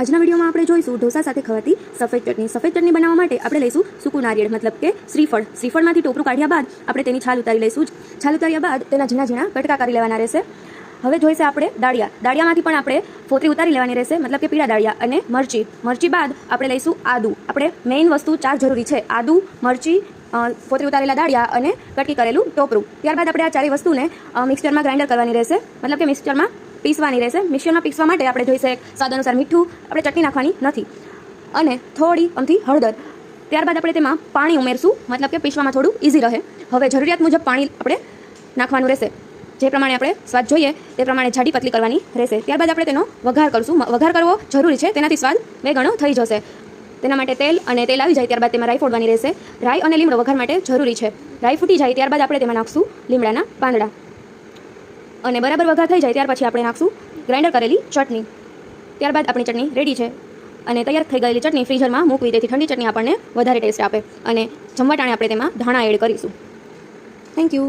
આજના વિડીયોમાં આપણે જોઈશું ઢોસા સાથે ખવાતી સફેદ ચટણી. સફેદ ચટણી બનાવવા માટે આપણે લઈશું સૂકું નારિયેળ, મતલબ કે શ્રીફળ. શ્રીફળમાંથી ટોપરું કાઢ્યા બાદ આપણે તેની છાલ ઉતારી લઈશું છાલ ઉતાર્યા બાદ તેના ઝીણા ઝીણા કટકા કરી લેવાના રહેશે. હવે જોઈશે આપણે દાળિયા. દાળિયામાંથી પણ આપણે ફોતરી ઉતારી લેવાની રહેશે, મતલબ કે પીળા દાળિયા અને મરચી. મરચી બાદ આપણે લઈશું આદુ. આપણે મેઇન વસ્તુ ચાર જરૂરી છે. આદુ, મરચી ફોતરી ઉતારેલા દાળિયા અને કટકી કરેલું ટોપરું. ત્યારબાદ આપણે આ ચારેય વસ્તુને મિક્સચરમાં ગ્રાઇન્ડર કરવાની રહેશે. મતલબ કે મિક્સચરમાં પીસવાની રહેશે. મિક્સચરમાં પીસવા માટે આપણે જોઈશે સ્વાદ અનુસાર મીઠું, આપણે ચટણી નાખવાની નથી. અને થોડી અમથી હળદર. ત્યારબાદ આપણે તેમાં પાણી ઉમેરશું. મતલબ કે પીસવામાં થોડું ઇઝી રહે. હવે જરૂરિયાત મુજબ પાણી આપણે નાખવાનું રહેશે. જે પ્રમાણે આપણે સ્વાદ જોઈએ, તે પ્રમાણે જાડી પતલી કરવાની રહેશે. ત્યારબાદ આપણે તેનો વઘાર કરશું. વઘાર કરવો જરૂરી છે. તેનાથી સ્વાદ બે ગણો થઈ જશે. તેના માટે તેલ અને તેલ આવી જાય ત્યારબાદ તેમાં રાઈ ફોડવાની રહેશે. રાઈ અને લીમડો વઘાર માટે જરૂરી છે. રાઈ ફૂટી જાય ત્યારબાદ આપણે તેમાં નાખશું લીમડાના પાંદડા. અને બરાબર વઘાર થઈ જાય ત્યાર પછી આપણે નાખશું ગ્રાઇન્ડર કરેલી ચટણી. ત્યારબાદ આપણી ચટણી રેડી છે. અને તૈયાર થઈ ગયેલી ચટણી ફ્રીઝરમાં મૂકવી તેથી ઠંડી ચટણી આપણને વધારે ટેસ્ટ આપે. અને જમવા ટાણે આપણે તેમાં ધાણા એડ કરીશું. Thank you